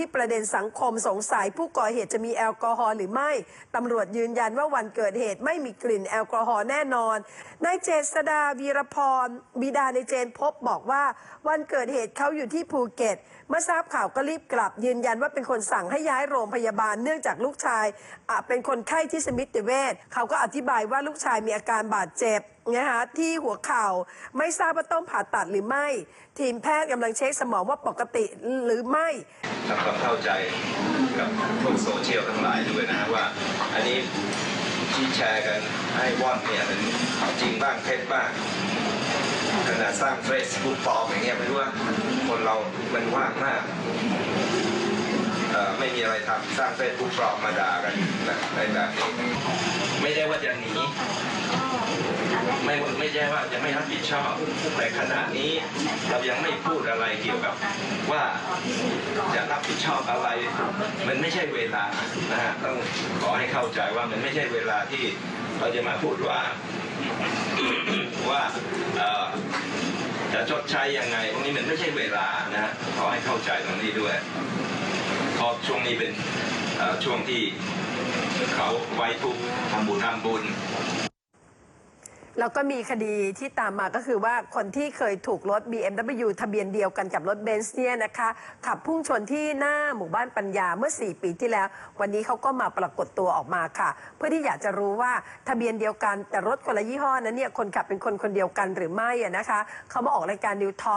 ที่ประเด็นสังคมสงสัยผู้ก่อเหตุจะมีแอลกอฮอล์หรือไม่ตำรวจยืนยันว่าวันเกิดเหตุไม่มีกลิ่นแอลกอฮอล์แน่นอนนายเจษดาวีรพรบิดาในเจนพบบอกว่า วันเกิดเหตุเขาอยู่ที่ภูเก็ตเมื่อทราบข่าวก็รีบกลับ ยืนยันว่าเป็นคนสั่งให้ย้ายโรงพยาบาลเนื่องจากลูกชายเป็นคนไข้ที่สมิติเวชเขาก็อธิบายว่าลูกชายมีอาการบาดเจ็บนะคะที่หัวเข่าไม่ทราบว่าต้องผ่าตัดหรือไม่ ทีมแพทย์กำลังเช็คสมองว่าปกติหรือไม่ทำความเข้าใจกับพวกโซเชียลทั้งหลายด้วยนะว่า อันนี้ที่แชร์กันให้ว่อนเนี่ยมันจริงบ้างเท็จบ้างขนาดสร้างเฟซบุ๊กปลอมอย่างเงี้ยไม่รู้ว่าคนเรา มันว่างมากไม่มีอะไรทำสร้างเฟซบุ๊กปลอมมาด่ากันนะในแบบนี้ไม่ได้ว่าจะหนี ไม่ไม่ใช่ว่าจะไม่รับผิดชอบแต่ขณะนี้เรายังไม่พูดอะไรเกี่ยวกับว่าจะรับผิดชอบอะไร มันไม่ใช่เวลานะฮะต้องขอให้เข้าใจว่ามันไม่ใช่เวลาที่เราจะมาพูดว่าว่าจะชดใช้ยังไงพวกนี้มันไม่ใช่เวลานะฮะขอให้เข้าใจตรงนี้ด้วยเพราะช่วงนี้เป็นช่วงที่เขาไว้ทุกข์ทำบุญทำบุญ แล้วก็มีคดีที่ตามมาก็คือว่าคนที่เคยถูกรถ BMW ทะเบียนเดียวกันกับรถเบนซ์เนี่ยนะคะ ขับพุ่งชนที่หน้าหมู่บ้านปัญญาเมื่อ 4 ปีที่แล้ว วันนี้เขาก็มาปรากฏตัวออกมาค่ะ เพื่อที่อยากจะรู้ว่าทะเบียนเดียวกันแต่รถคนละยี่ห้อนั้นเนี่ยคนขับเป็นคนคนเดียวกันหรือไม่นะคะเขามาออกรายการนิวทอ